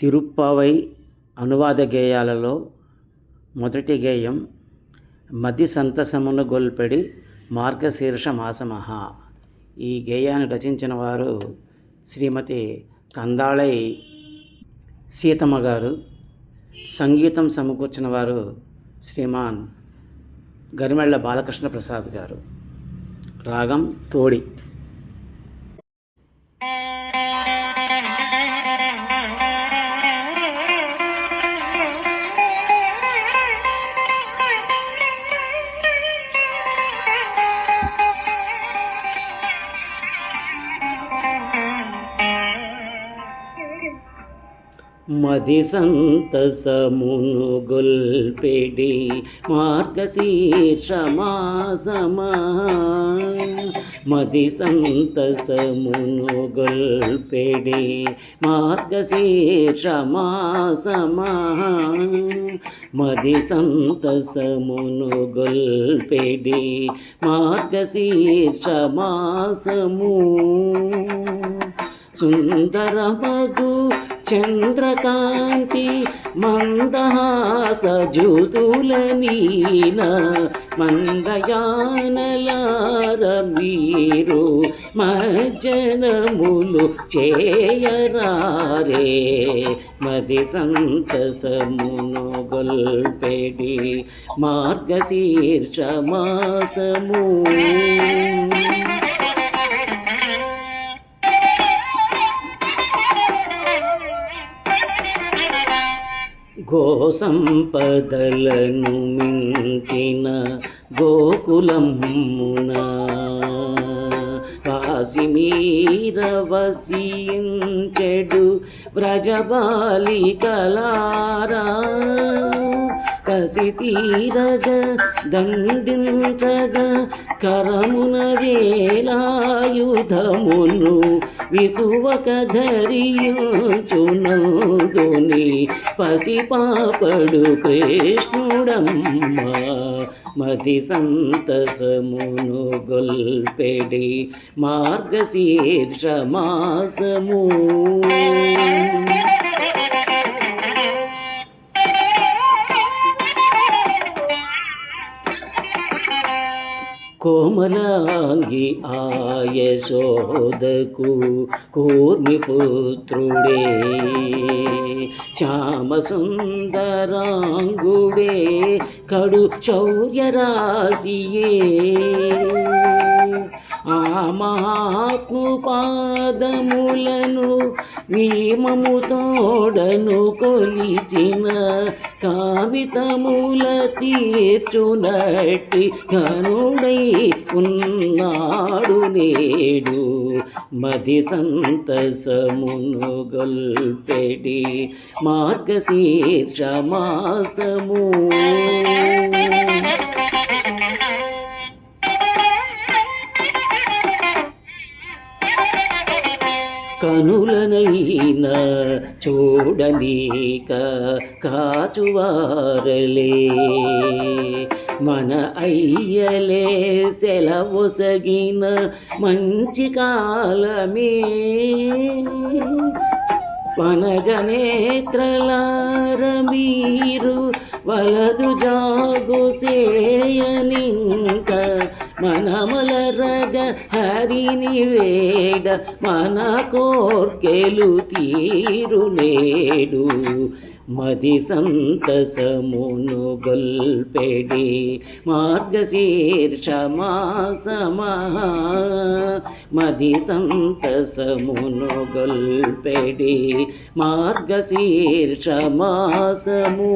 తిరుప్పావై అనువాద గేయాలలో మొదటి గేయం మది సంతసమును గొల్పెడి మార్గశీర్ష మాసమహ. ఈ గేయాన్ని రచించిన వారు శ్రీమతి కందాళై సీతమ్మ గారు. సంగీతం సమకూర్చిన వారు శ్రీమాన్ గరిమెళ్ళ బాలకృష్ణ ప్రసాద్ గారు. రాగం తోడి. మది సంతసమును గొల్పెడి మార్గశీర్ష మాసమా మది సంతసమును గొల్పెడి మార్గశీర్ష మాసమా మది సంతసమును గొల్పెడి మార్గశీర్షమాసము. సుందరమగు చంద్రకాంతి మందహాసజుతులనీన మందయానలార మీరు మజ్జనములు చేయరారే మది సంతసమును గొల్పెడి మార్గశీర్షమాసము. గోసంపదలను మించిన గోకులమున కాశీమీర వసించెడు వ్రజబాలి కలారా కసి తీరగా దండించగా కరమున వేలాయుధమును విసువక ధరియుచునందుని పసిపాపడు కృష్ణుడమ్మ. మతి సంతసమును గొల్పెడి మార్గశీర్ష కోమలాంగి ఆయశోదకు కూర్మిపుత్రుడే శ్యామసుందరాంగుడే కడు చౌర్యరాశియే. ఆ మహాత్ము పాదములను నియమము తోడను కొలిచిన కావితముల తీర్చునట్టి కనుడై ఉన్నాడు నేడు. మది సంతసమును గొల్పెడి మార్గశీర్ష కనులనైన చూడనీక కాచువారలే. మన అయ్యలే సెలవొసగిన మంచి కాలమే. వనజనేత్రలార మీరు వలదు జాగు సేయనింక మనమలరగ హరిని వేడ మన కోర్కెలు తీరు నేడు. మది సంతసమును గొల్పెడి మార్గశీర్ష మాసమా మది సంతసమును గొల్పెడి మార్గశీర్ష మాసము